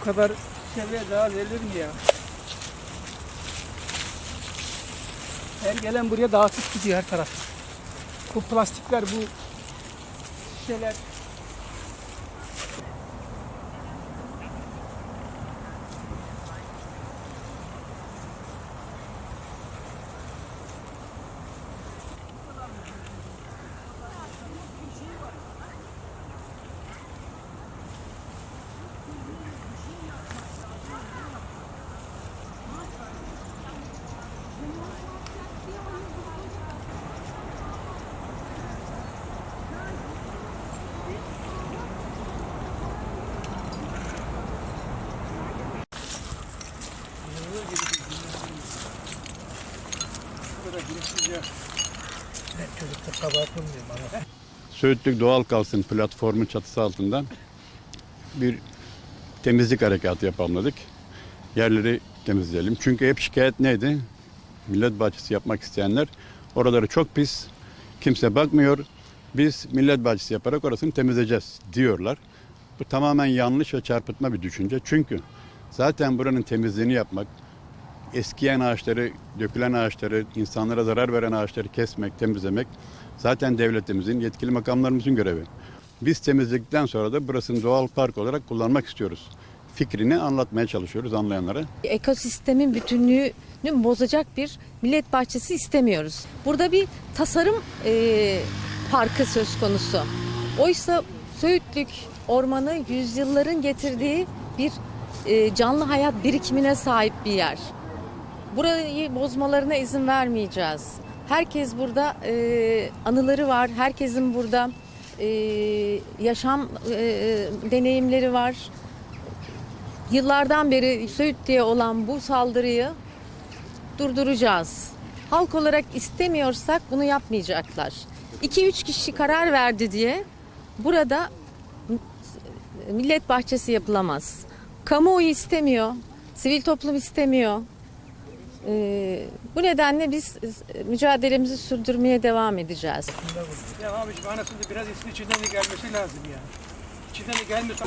bu kadar seviye daha verilir mi ya? Her gelen buraya dağıtıp gidiyor her taraf. Bu plastikler, bu şişeler. Çocukta kabartılmıyor bana. Söğütlük Doğal Kalsın platformun çatısı altında bir temizlik harekatı yapalım dedik. Yerleri temizleyelim. Çünkü hep şikayet neydi? Millet bahçesi yapmak isteyenler oraları çok pis, kimse bakmıyor. Biz millet bahçesi yaparak orasını temizleyeceğiz diyorlar. Bu tamamen yanlış ve çarpıtma bir düşünce. Çünkü zaten buranın temizliğini yapmak, eskiyen ağaçları, dökülen ağaçları, insanlara zarar veren ağaçları kesmek, temizlemek zaten devletimizin, yetkili makamlarımızın görevi. Biz temizledikten sonra da burasını doğal park olarak kullanmak istiyoruz. Fikrini anlatmaya çalışıyoruz anlayanlara. ekosistemin bütünlüğünü bozacak bir millet bahçesi istemiyoruz. Burada bir tasarım e, parkı söz konusu. Oysa Söğütlük Ormanı yüzyılların getirdiği bir e, canlı hayat birikimine sahip bir yer. Burayı bozmalarına izin vermeyeceğiz. Herkes burada e, anıları var. Herkesin burada e, yaşam e, deneyimleri var. Yıllardan beri Söğüt diye olan bu saldırıyı durduracağız. Halk olarak istemiyorsak bunu yapmayacaklar. 2-3 kişi karar verdi diye burada millet bahçesi yapılamaz. Kamuoyu istemiyor, sivil toplum istemiyor. Ee, bu nedenle biz e, mücadelemizi sürdürmeye devam edeceğiz. Ya abiciğim anasının da biraz işin içinden de gelmesi lazım ya. İçinden de gelmiyorsa...